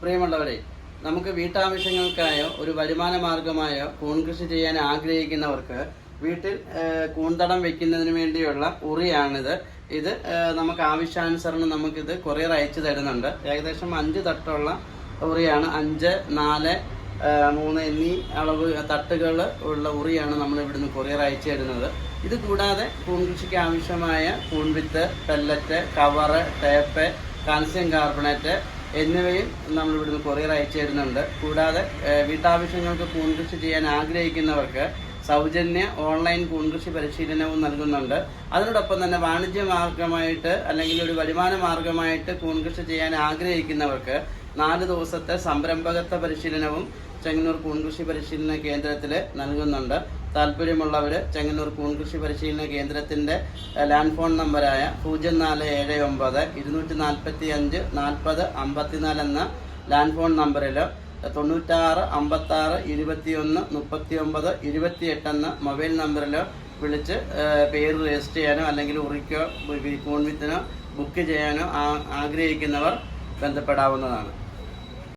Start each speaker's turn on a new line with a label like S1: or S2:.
S1: പ്രിയമുള്ളവരെ നമുക്ക് വീട്ടാവശ്യങ്ങൾക്കായോ ഒരു വരുമാന മാർഗമായോ കൂൺ കൃഷി ചെയ്യാൻ ആഗ്രഹിക്കുന്നവർക്ക് വീട്ടിൽ കൂന്തടം വെക്കുന്നതിന് വേണ്ടിയുള്ള ഉറിയാണിത്. ഇത് നമുക്ക് ആവശ്യാനുസരണം നമുക്കിത് കൊറിയർ അയച്ചു തരുന്നുണ്ട്. ഏകദേശം അഞ്ച് തട്ടുള്ള ഉറിയാണ്. അഞ്ച് നാല് മൂന്ന് എന്നീ അളവ് തട്ടുകൾ ഉള്ള ഉറിയാണ് നമ്മൾ ഇവിടുന്ന് കൊറിയർ അയച്ചു തരുന്നത്. ഇത് കൂടാതെ കൂൺകൃഷിക്ക് ആവശ്യമായ കൂൺവിത്ത് pellet cover tape calcium carbonate എന്നിവയും നമ്മൾ ഇവിടുന്ന് കൊറിയർ അയച്ചു തരുന്നുണ്ട്. കൂടാതെ വീട്ടാവശ്യങ്ങൾക്ക് കൂൺകൃഷി ചെയ്യാൻ ആഗ്രഹിക്കുന്നവർക്ക് സൗജന്യ ഓൺലൈൻ കൂൺകൃഷി പരിശീലനവും നൽകുന്നുണ്ട്. അതിനോടൊപ്പം തന്നെ വാണിജ്യ മാർഗമായിട്ട് അല്ലെങ്കിൽ ഒരു വരുമാന മാർഗമായിട്ട് കൂൺകൃഷി ചെയ്യാൻ ആഗ്രഹിക്കുന്നവർക്ക് നാല് ദിവസത്തെ സംരംഭകത്വ പരിശീലനവും ചെങ്ങന്നൂർ കൂൺകൃഷി പരിശീലന കേന്ദ്രത്തിൽ നൽകുന്നുണ്ട്. താല്പര്യമുള്ളവർ ചെങ്ങന്നൂർ കൂൺകൃഷി പരിശീലന കേന്ദ്രത്തിന്റെ ലാൻഡ് ഫോൺ നമ്പറായ പൂജ്യം നാല് ഏഴ് ഒമ്പത് ഇരുന്നൂറ്റി നാൽപ്പത്തി അഞ്ച് നാൽപ്പത് അമ്പത്തിനാല് എന്ന ലാൻഡ് ഫോൺ നമ്പറിലോ തൊണ്ണൂറ്റാറ് അമ്പത്താറ് ഇരുപത്തിയൊന്ന് മുപ്പത്തി ഒമ്പത് ഇരുപത്തിയെട്ട് എന്ന മൊബൈൽ നമ്പറിലോ വിളിച്ച് പേര് രജിസ്റ്റർ ചെയ്യാനോ അല്ലെങ്കിൽ ഉറിക്കോ കൂൺവിത്തിനോ ബുക്ക് ചെയ്യാനോ ആഗ്രഹിക്കുന്നവർ ബന്ധപ്പെടാവുന്നതാണ്.